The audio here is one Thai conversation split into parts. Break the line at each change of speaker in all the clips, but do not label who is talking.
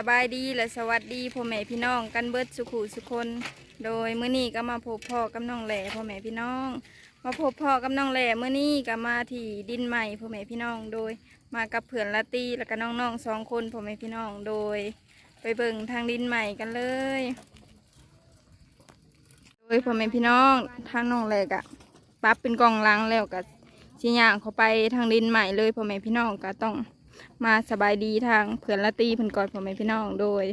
บสบายดีและสวัสดีพ่อแม่พี่น้องกันเบิดสุขุสุคน โดยมื้อนี้ก็มาพบพ่อกับน้องแหล่พ่อแม่พี่น้อง มาพบพ่อกับน้องแหล่มื้อนี้ก็มาที่ดินใหม่พ่อแม่พี่น้อง โดยมากับเพื่อนละตีแล้วก็น้องๆสองคนพ่อแม่พี่น้องโดย ไปเบิ่งทางดินใหม่กันเลย โดยพ่อแม่พี่น้องทางน้องแหล่กะปรับเป็นกล่องล้างแล้วก็สิย่างเข้าไปทางดินใหม่เลยพ่อแม่พี่น้องก็ต้อง มาสบายดีทางเพื่อนละตีเพื่อนกอดพ่อแม่พี่น้องโดย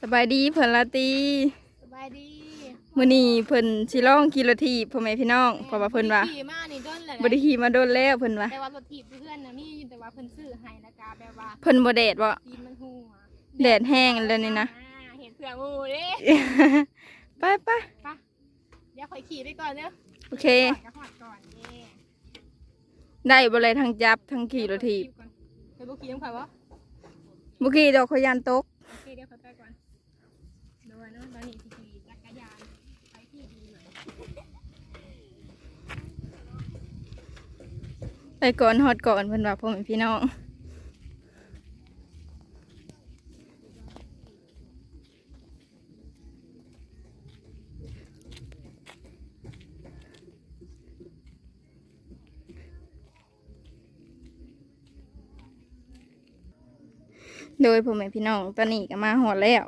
สบายดีเพื่อนละตี
สบายดี
มื้อนี้เพิ่นสิร้องกิโลทีพ่อแม่พี่น้องเพราะว่าเพิ่นว่า
ขี่มานี่ด้นเลย
บ่ได้ขี่มาโดนแล้วเพิ่นว่า
แต่ว่ารถถีบเพื่อนนะมีอยู่แต่ว่าเพิ่นซื้อให้นะกาแบบว่า
เพิ่นบ่แดดบ่
ตีนมันหัว
แดดแห้งแล้วนี่นะ
อ่าเห็นเผื่องูเด้
ไปไป
ไปะเดี๋ยวคอยขี่ไปก่อนเด้อ
โอเค
ก่อนก็หอดก่อนเด้
ได้บ่เลยทั้งจับทั้งขี่รถทีบ
ก่อนไปบุกขี่น้ำข่อยวะ
บ่ขี่ดอกขยันตก
โอเคเดี๋ยวเขาไปก่อนโดยเนาะตอนนี้สิขี่จักรยานไปที่ดีหน่อย
ไปก่อนฮอดก่อนเพิ่นว่าพ่อแม่พี่น้อง โดยพ่อแม่พี่น้องตอนนี้ก็มาหอดแล้ว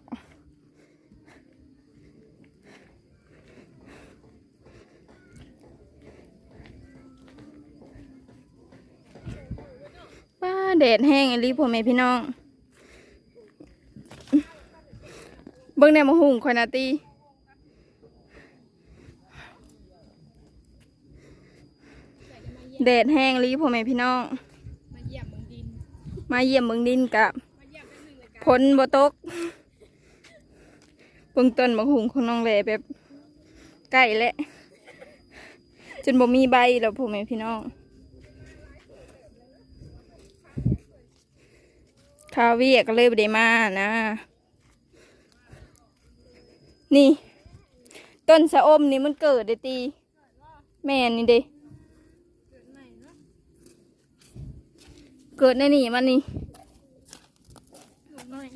ป้าแดดแห้งอีหลีพ่อแม่พี่น้อง เบิ่งแนวมาหุงคอยนาตีแดดแห้งอีหลีพ่อแม่พี่น้อง
มาเยี่ยมเมืองดิน
มาเยี่ยมเบิ่งดินกับ
มาเยี่ยมเป็น
บ่ตกเบิ่งต้นมะหุงของน้องแหล่แบบใกล้แล้วจนบ่มีใบแล้วพ่อแม่พี่น้องคาเวียก็เลยบ่ได้มานะ นี่ ต้นสะอมนี่มันเกิดได้ตี แม่นนี่เด้
เกิดใน
นี่มันนี่
น้อย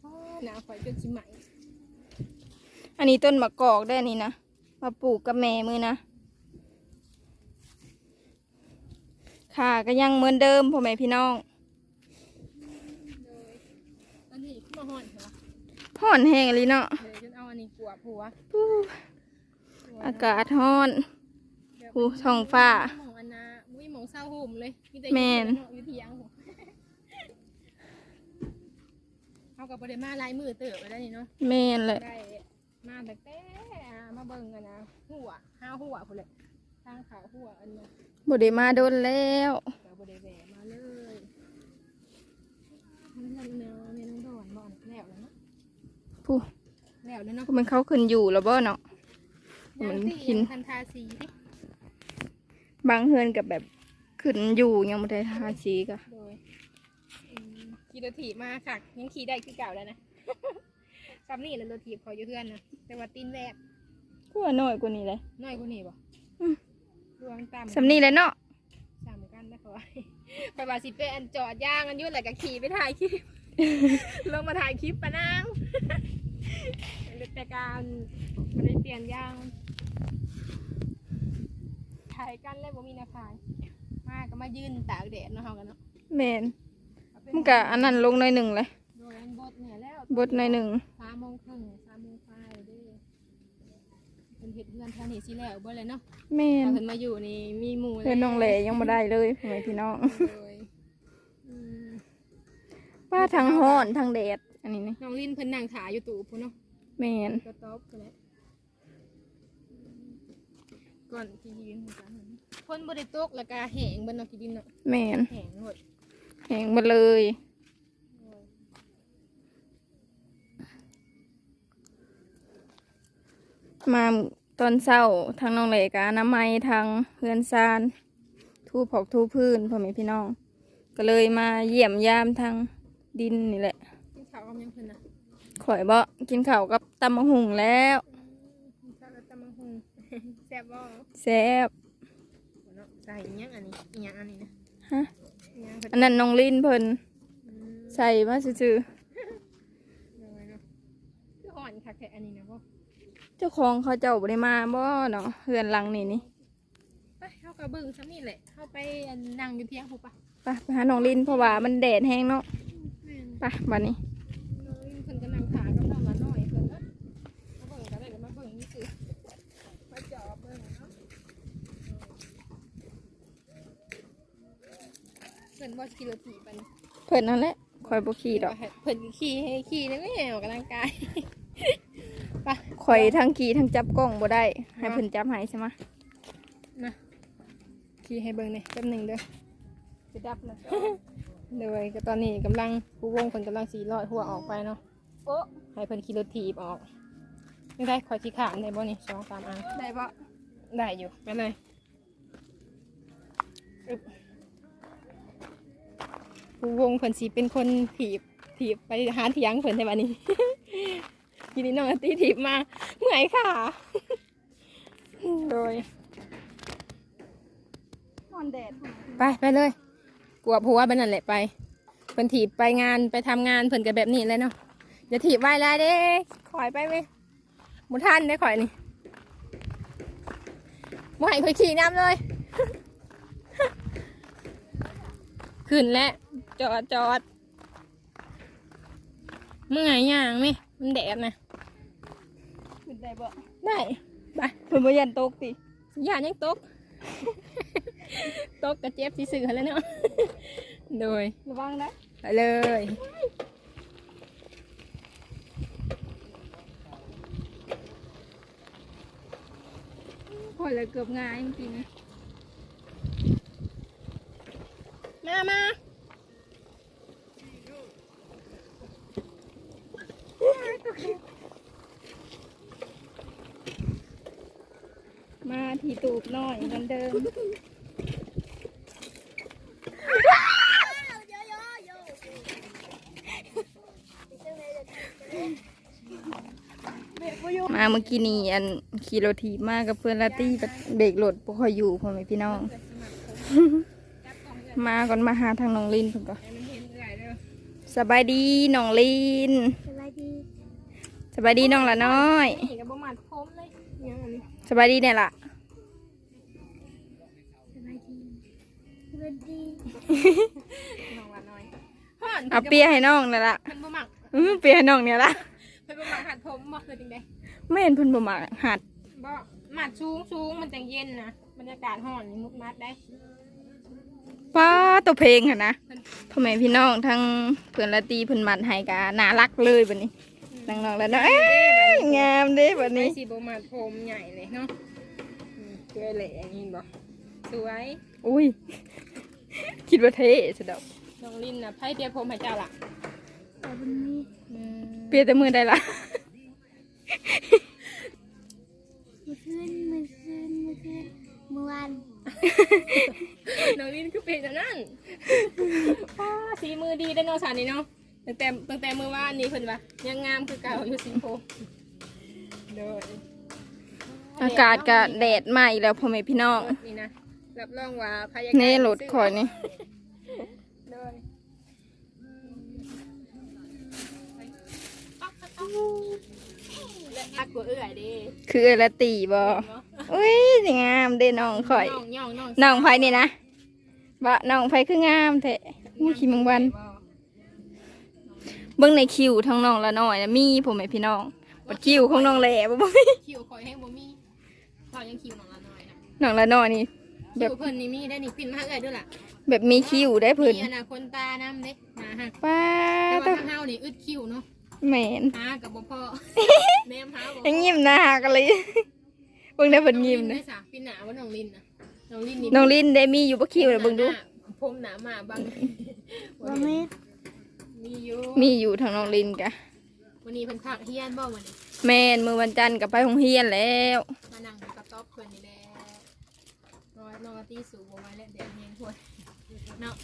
โอ้หนาวข่อยจนสิไหม
อันนี้ต้นมะกอกได้นี่นะ มาปลูกกับแม่มือนะ ค่ะก็ยังเหมือนเดิมพ่อแม่พี่น้อง
ตอนนี้ขึ้นมาห่อนเหรอ
ห่อนแห้งเลยเนาะ
เลยจนเอาอันนี้กลัวผัว
อู้อากาศร้อนหูท้องฟ้า
หมองอันนามุ้ยหมองเศร้าห่มเลย มีแต่
แม่น
อยู่เที่ยงผม เอากับบริมาลายมือเติบไปได้วนี่เนาะ
แม่นเลย
ได้มาแต่แต่มาเบิ่งกันนะหัวห้าหัวคนเลยทางเขาหัวอันเนี้ย
บไดมาโดนแล้ว
เราบริแวะมาเลยมันเรื่องเนื้อเมนูดอนบ่อนแล้วแล้วเนาะ
ผู้
แล้วแล้วเนาะ
มันเขาขึ้นอยู่แล้วบ่เนาะ
ย่าง
มัน
ที่
กิน
ทันทาสีดิ
บางเฮือนกับแบบขึ้นอยู่ยังไม่ได้ทาสีกะ
โดยอืม ขี่รถถีบมาค่ะยังขี่ได้คือเก่าแล้วนะซับนี่แล้วรถถีบพออยู่เพื่อนนะแต่ว่าตีนแวบ
กูว่าน้อยกว่านี้เลย
น้อยกว่านี้บ่
อืม
ดวงตาม
สำนี่เลยเนาะ
สามกันนะเขาว่าไปว่าสิเป็นอันจอดย่างอันอยุ่นแหละก็ขี่ไปถ่ายคลิปลงมาถ่ายคลิปปะนางแต่การมันได้เปลี่ยนย่างถ่ายกันเลยบ่มีนาคาย มาก็มายืนตากแดดเนาะเฮากันเนาะ
แม่น มันกะอันนั้นลงหน่อยหนึ่งเลย
โดยอันบดเนี่ยแล้ว
บดหน่อยหนึ่ง
สามโมงครึ่งสามโมงไฟเด้อเป็นเห็ดเพื่อนแถวนี้สิแล้วบ่เลยเนาะ
แม่น
ถ้าเพิ่นมาอยู่นี่มีหมู่
เพื่อนน้องแหล่ยังไม่ได้เลยพ่อแม่พี่น้อง
โดยอืม
ว่าทั้งห้อนทั้งแดดอันนี้นี่
น้องลินเพิ่นนั่งขาอยู่ตู้พุ่นเนาะ
แม่น
ก็ตอบกันแหละก่อนที่ยืนกันพ่นบริตกแล้วก็แห้งบนนอกกิดินเนาะ
แม่น
แห้งหมด
แห้งหมดเลย มาตอนเศร้าทางน้องเหลกอน้ำไม้ทางเฮือนซาน ทูผอกทูพื้นพ่อแม่พี่น้อง ก็เลยมาเยี่ยมยามทางดินนี่แหละ
กินข้าวกับยังเพิ่นน่ะ
ข่อยบ่กินข้าวกับตำมะหุงแล้ว
กินข้าวกับตำบักหุ่งแซ่บบ่
แซ่บ
เนาะใส่อิหยังอันนี้อิหยังอันนี้นะ
ฮะ
อิหยังเพิ่น
อันนั้นน้องลินเพิ่น
อืม
ใส่มาซื่อ
เลยเนาะคืออ่อนคักแค่อันนี้นะพ่อ
ๆเจ้าของเขาเจ้าบ่ได้มาบ่เนาะเฮือนหลังนี่นี่
ไปเข้ากระเบื้องซ้ำนี่แหละเข้าไปอันนั่งอยู่เที่ยงพูปะ
ไปไปหาน้องลินเพราะว่ามันแดดแห้งเนาะ
แม่น
ไปบัดนี้
น้องเพิ่นก็นั่งขากับน้องละน้อยเพิ่นเนาะมาเบิ่งกันได้เดี๋ยวมาเบิ่งนี่คือมาจอบเบิ่งเนาะเพิ่น บ่ขี่รถถีบมัน
เพิ่นนั่นแหละคอยบ่ขี่ดอก
เพิ่นขี่ให้ขี่นี่ไม่ออกกำลังกายไป
ข่อยทั้งขี่ทั้งจับกล้องบ่ได้ ให้เพิ่นจับให้ใช่ไหม
นะขี่ให้เบิ่งหนี่อยแป๊บหนึงเด้อ
จะดับนะ
เลยก็ตอนนี้กำลังผู้วงเพิ่นกำลังสีลอยหัวออกไปเนาะ
โอ้
ให้เพิ่นขี่รถถีบออกไม่ได้ขอยขี่ขามได้บ่นี่สองสามอัน
ได้บ่
ได้อยู่ไปเลย อึ๊บผู้วงเพิ่นสีเป็นคนถีบถีบไปหาเถียงเพิ่นในวันนี้ทีนี้น้องอาตีถีบมาเมื่อยค่ะ โดย
นอนแดด
ไปไปเลย กลัวผัวบันนั่นแหละไปเพิ่นถีบไปงานไปทำงานเพิ่นกับแบบนี้เลยเนาะอย่าถีบไว้เลยเด้ขอยไปไหมหมุท่านได้ขอยนี่บ่ให้เคยขี่น้ำเลย ขึ้นแล้ว จอดจอดเมื่อยย่างไหมมันแดดนะ
ขึ้นได้บ่
ได้ไป
เพิ่นบ่ยันตกติ
ย่านยังตก ตกกระเจ็บสิสื่อแล้วเนาะโดย
ระวังนะ
ไปเลย
ข่อยเลยเกือบง่ายจริงๆนะ
มามา
มาที่ตูบน้อยเหมือนเดิม มาเมื่อกี้นี่อันขี่รถถีบมากับเพื่อนลาตี้เบรกรถบ่ค่อยอยู่พ่อแม่พี่น้อง มาก่อนมาหาทางน้องลินเพิ่นก่อน
ให้มันเห็นเอื่อยเด้อ
สบายดีน้องลิน
สบายดี
สบายดีน้องละน้อย
นี่ก็บ่มาคมเลยยังอันนี้
สบายดีเนี่ยล่ะ
สบายดีสบายดีน้องละน้อยฮ้อน
เอาเปียให้น้องเนี่ยล่ะ
เพิ่นบ่มัก
อื้อเปียให้น้องเนี่ยล่ะ
เพิ่นบ่มักหัดผมบ่คือจังได๋
ไม่เห็นเพิ่นบ่มาหัด
บ่มัดสูงสูงมันจังเย็นนะบรรยากาศฮ้อนนี่มุดมัดได้
ป้าตัวเพลงค่ะนะพ่อแม่พี่น้องทั้งเพื่อนละตีเพิ่นมัดให้กะน่ารักเลยบัดนี้ น้องๆแล้วเนาะเอ้ยงามเด้บัด
นี่
นี้
สิบ่มัดผมใหญ่เลยเนาะอืมเกลือแหล่อย่างนี้บ่สวย
อุ้ยคิดว่าเท่สะดอก
น้องลินน่ะไผเปียผมให้เจ้าล่ะ
แต่วันนี้
อืม
เปียแต่มือได้ละ
เมื่อคืนเมื่อคืนเมื่อคืนเมื่อวาน
น้องลินคือเป็นอันนั้นอ้าสีมือดีได้อเนาะสานนี่เนาะ ตั้งแต่ตั้งแต่มื้อวานนี้เพิ่นว่ายังงามคือเก่าอยู่สีผมโดย
อากาศก็แดดมาอีกแล้วพ่อแม่พี่น้อง
นี่นะรับรองว่าพยา
เน่รถคอยนี่
โดยและอักกว่าเอื้อยเด้
คือเอละตีบ่อุ้ยสิงามเด้น้องข่อย
น้องย่องน้อง
น้องไผนี่นะบ่น้องไผคืองามแท้มูขี้มังวัน เบิ่งในคิวทั้งน้องละน้อยนะมีพ่อแม่พี่น้องบัดคิวของน้องแหล่บ่บ่มี
คิวคอยให้บ่มีเรายังคิวน้องละน้อยนะ
น้องละน้อยนี่ แบ
คิ
บ
วเพิ่นนี่มีได้นี่ปิ่นมาเอื้อยด้วยล่ะ
แบบมีคิวได้เพิ่น
มีอนาคนตาน้ำเด้นะฮะ
ป้า
แต่
ต
ว่าทางเฮานี่อึดคิวเนาะ
แม่น
หากับบ่พอแม่มหาบ่พอ
ยังยิ้มหน้ากันเลยเบิ่งได้เพิ่นยิ้ม
น้องลิ
นะ
ได้สาปิ่นหนาว่าน้องลินนะน้องลินนี่
น้องลินได้มีอยู่บ่คิวเลยเบิ่งดู
ผมหนามาบัง
วันนี้
มีอยู่
มีอยู่ทางน้องลินกะ
วันนี้เพิ่นพักเฮียนบ่วันนี้
แม่นมื้อวันจันทร์ก็ไปโรงเรียนแล้ว
มานั่งกระต๊อบเพิ่นนี่แหละนอนนอนตีสูงบ่ไหว้แล้วเดี๋ยวเฮียนถ้วยเนาะ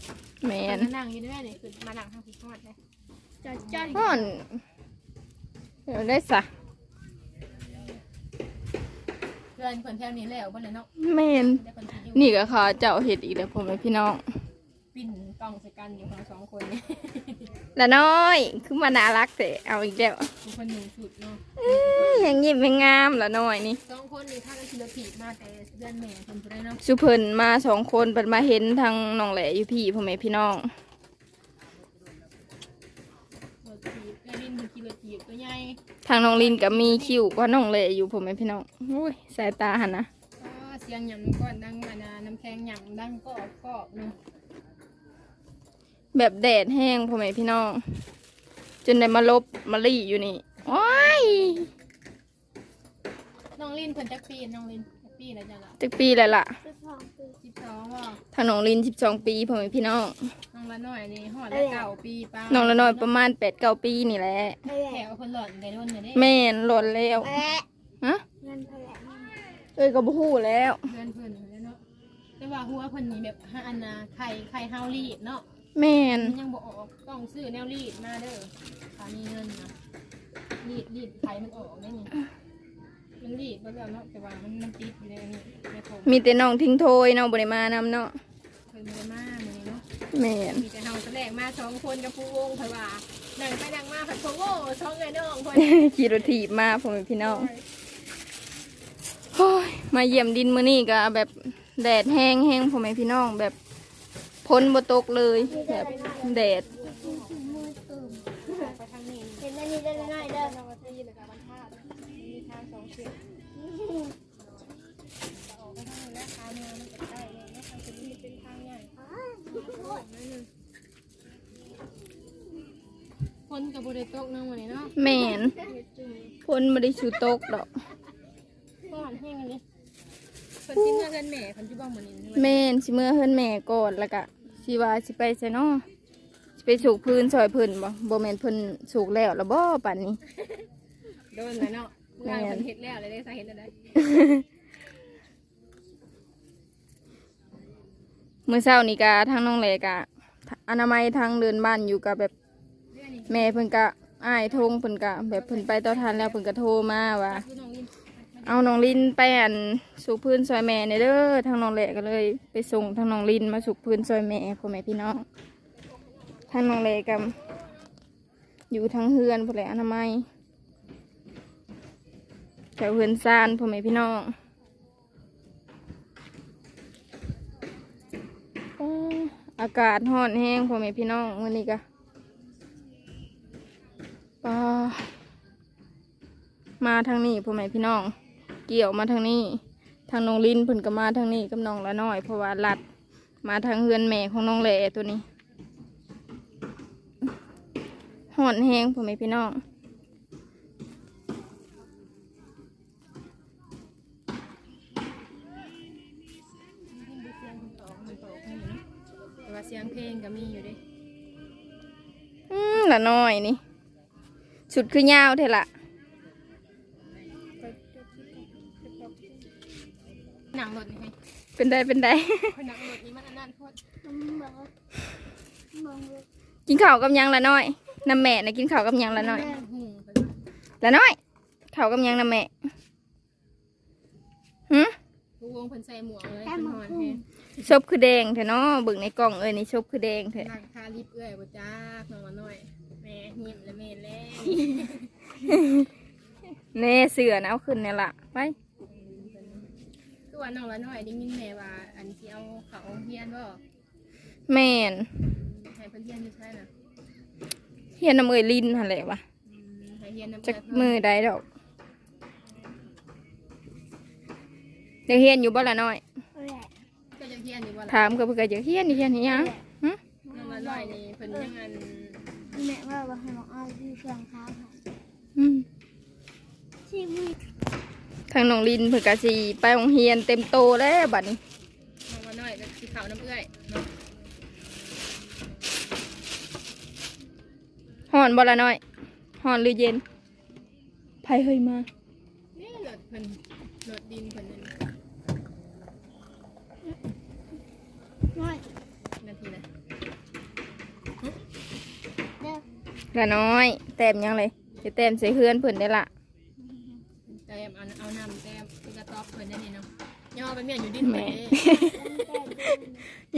แม่
เพิ่
น
นก็นั่งอยู่ด้วยนี่คือมานั่งทางพี่ทอดเลยจอดจอด
ฮ้อนเดี๋ยวได้ซะ
เพื่อนเพิ่นแถวนี้แล้วบ่เลยเนาะ
แม่น
ได้เพิ่นสิอยู่
นี่ก็เขาเจ้าเฮ็ดอีกแล้วพ่อแม่พี่น้อง
ปิ้นกล้องใส่กันอยู่เราสองคนนี่
ละน้อยคือมาน่ารักแต่เอาอีกแล้ว
ทุกคนหนึ่งชุดเนาะ
อื้อยังยิ้มยังงามละน้อยนี่
สองคนนี่ถ้ากันทีละผีมาแต่เดือนแม่คนจะได้เนาะ
สุเพิ่นมาสองคนเปิดมาเห็นทางน้องแหล่อยู่พี่พ่อแม่พี่น้อง
รถถีบแม่ลินคือขี่รถถีบตัวใหญ่
ทางน้องลินก็มีคิวกว่าน้องแหล่อยู่พ่อแม่พี่น้องโอ้ยสายตาหันนะ
ก็เสียงหยำน้ำก้อนดังมานาน้ำแข็งหยำดังก็ก็เนาะ
แบบแดดแห้งพ่อแม่พี่น้อง จนได้มาลบมาลี่อยู่นี่โอ้ย
น้องลินเพิ่นจักปีน้องลินจักปีแล้วจ้ะล่ะ
จักปีแล้วล่ะ
สิบสองปี
สิบสองว่า
ทางน้องลินสิบสองปีพ่อแม่พี่น้อง
น้องละน้อยนี่หอดละเก้าปีป้า
น้องละน้อยประมาณแปดเก้าปีนี่แหละ
แผล
แถวคนหล่อนได้รุ่นเลยเด้
แม่นหล่นแล้ว
แผล
ฮะ
เงินแผล
เอ้ยก็บ่ฮู้แล้ว
เดือนเพิ่นแล้วเนาะแต่ว่าหัวเพิ่นนี่แบบห้าอันนาไข่ไข่เฮารีดเนาะ
แม่น
มันยังบ่ออกต้องซื้อแนวรีดมาเด้อถ้ามีเงินนะรีดรีดไข่มันออกได้นี่มันรีดบ่แล้วเนาะแต่ว่ามันมันติดอยู่ในนี่ในผม
มีแต่น้องทิ้งโทยน้องบ่ได้มานำเนาะ
เพิ่นบ่ได้มามื้อนี้เนาะ
แม่น
มีแต่เฮาแสดงมาสองคนกับผู้วงเพิ่นว่านั่งไปนั่งมาเพิ่นโอ้โหสองไงน้องเพิ่น
ขี่รถถีบมาพ่อแม่พี่น้องโอ้ยมาเยี่ยมดินมื้อนี้ก็แบบแดดแห้งแห้งพ่อแม่พี่น้องแบบ พ้นบ่ตกเลยแบบแดด
มือตุ่ม
ไปทางนี้
เห็นอันนี้ได้ง่ายเด้อ
เราก็ที่แล้วก็บรรทัดมีทางสองเส้นออกไปทางนี้แล้วทางเมืองมันจะใกล้เลยแล้วทางจะมีเป็นทางใหญ่คนกับบริโตกนั่งวันนี้เนาะ
แม่นพ้นบ่ได้ชูตกดอก
ก็หันแห้งอันนี้คนที่เมื่อกันแม่คนที่บ้องมันนี่
แม่นสิเมื่อเฮือนแม่ก่อนแล้วก็ สิว่าสิไปไสเนาะสิไปสูกพื้นซอยเพิ่นบ่บ่แม่นเพิ่นสูกแล้วแล้วบ่ป่านนี้
โดนเลยเนาะเมื่อคนเห็ดแล้วเลยได้สาเหตุอะไร
มื้อเช้านี่ก็ทางน้องแหลกะอนามัยทางเดินบ้านอยู่กับแบบ
เรื่องนี้
แม่เพิ่นก็อ้ายโทงเพิ่นก็แบบเพิ่นไปต่อทานแล้วเพิ่นก็โทรมาว่า
คือน้องลิน
เอาน้องลินไปอันสุกพื้นซอยแม่ในเด้อทางน้องแหลก็เลย ไปส่งทางน้องลินมาสุกพื้นซอยแม่พ่อแม่พี่น้องทางน้องแหลกัอยู่ทางเฮือนพ่อแหละอนามัยแถวเฮือนซานพ่อแม่พี่น้องอากาศร้อนแห้งพ่อแม่พี่น้องวันนี้ก็มาทางนี้พ่อแม่พี่น้อง เกี่ยวมาทางนี้ทางน้องลินเพิ่นก็มาทางนี้กับน้องละน้อย เพราะว่าลัดมาทางเฮือนแม่ของน้องแหล่ตัวนี้ห่อนแห้งพ่อแม่พี่น้อง
เสียงตอกมันตอกนี่นะแต่ว่าเสียงเพลงก็มีอยู่ดิ
อืมละน้อยนี่ชุดคือยาวเท่ละ
ได้
เป็นได้
คนหนังรถนี่มันอันนั้นโคตร
มันแบบว่ามองเลย
กินข้าวกับหยังละน้อยน้ำแม่นะกินข้าวกับหยังละน้อย
หู
ละน้อยข้าวกับหยังน้ำแม่หื
ผู้วงเพิ่นใส่หมวกเลยเป็นหอนแฮง
ชบคือแดงเถอะเนาะเบิ่งในกล่องเอ้ยนี่ชบคือแดงเถอะ
นางทาลิปเอื้อยบ่จักน้องละน้อยแม่ยิ้มและแม่แล
เน่เสือนะเอาขึ้นเนี่ยละไป
คือว่าน้องละน้อยได้ยินแม่ว่า อันที่เอาเขาเฮียนบ่
แม่น
ให้เพิ่นเฮียนอยู่ใช่น่ะ
เฮียนน้ำเอ้ยลินหันแหละวะ
อืมให้เฮียนน้ำ
จัก
เพิ่น
มือได้ดอกเดี๋ยวเฮียนอยู่บ่ละน้อย
แผล
ก็จะเฮียนอยู่บ่ล่ะ
ถามกับเพื่อนก็จะเฮียนนี่เฮียนนี่ยังหึ
น้องละน้อยนี่เพิ่นยังอัน
แม่ว่าว่าให้น้องเอาที่เครื่องค้าค่ะ
อืม
ที่มือ
ทางน้องลินเพื่อนก็สิไปโรงเรียนเต็มโตแล้วบัดนี้
น้องละน้อยก็สิเขาน้ำเอื้อยเนาะ
ห่อนบ่ละน้อยห่อนหรือเย็นไผเฮยมา
นี่รถเพิ่นรถดินเพิ่นนั่น
น้อย
นาทีนะ
เด้อ
ละน้อย แต้มยังเลยจะแต้มใส่เฮือนเพิ่นได้ละ
แต้มเอาเอาน้ำแต้มคือกระต๊อบเพิ่นนั่นนี่เนาะ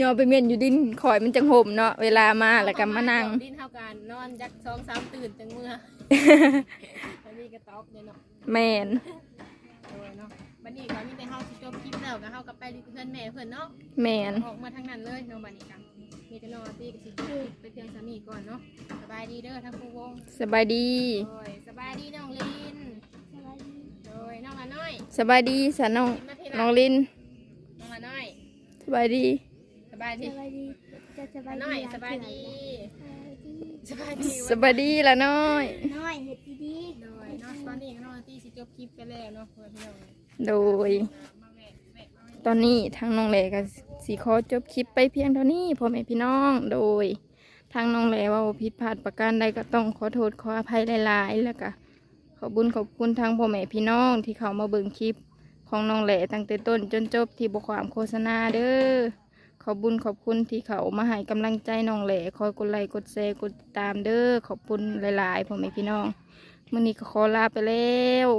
ย่อไปเมียนอยู่ดินเพิ่นเด้
แต้ม
ยอไปเมียนอยู่ดินข่อยมันจังห่มเนาะเวลามาแล้วก็มานั่ง
ดินเท่ากันนอนจักสองสามตื่นจังเมื่ออันนี้ก็ตอบเนี่ยเนาะ
แมน
โดยเนาะบัดนี้ก็มีแต่เฮาสิจบคลิปแล้วก็เฮาก็ไปเพื่อนแม่เพิ่นเนาะ
แมน
ออกมาทางนั้นเลยเนาะบัดนี้กันมีแต่นอนตีกับสิจบคลิปไปเพียงสามีก่อนเนาะสบายดีเด้อทั้งผู้วง
สบายดี
โดยสบายดีน้องลิน
สวัสดี
โดยน้องละน้อย
สบายดีสะน้อง
มาทีห
น้
ลั
อง
ง
ลิน
น้องละน้อย
สบายดี
ส บายดี
สวัสดีจะสบาย
ละ
ดี
น้อยสบายดีสบายดี
สบายดีละน้อย
น้อยเห็ดดี
โดยเนาะตอนนี้น้องตีสิจบคลิปไปแล้วเนาะเพื่อนพี่น้อง
โดย
มาแวะแวะมาแวะ
ตอนนี้ทางน้องแหลก็สีขอจบคลิปไปเพียงเท่านี้พ่อแม่พี่น้องโดย ทางน้องแหลว่าผิดพลาดประการใดก็ต้องขอโทษขออภัยหลายๆแล้วก็ขอบุญขอบคุณทางพ่อแม่พี่น้องที่เขามาเบิ่งคลิปของน้องแหลตั้งแต่ต้นจนจบที่บทความโฆษณาเด้อ ขอบุญขอบคุณที่เขามาให้กำลังใจน้องแหล่คอยกดไลค์กดแชร์กดติดตามเด้อขอบคุณหลายๆพ่อแม่พี่น้องมื่อนี้ก็ขอลาไปแล้ว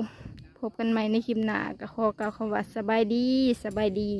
พบกันใหม่ในคลิปหน้าก็ขอกล่าวคำว่าสบายดีสบายดี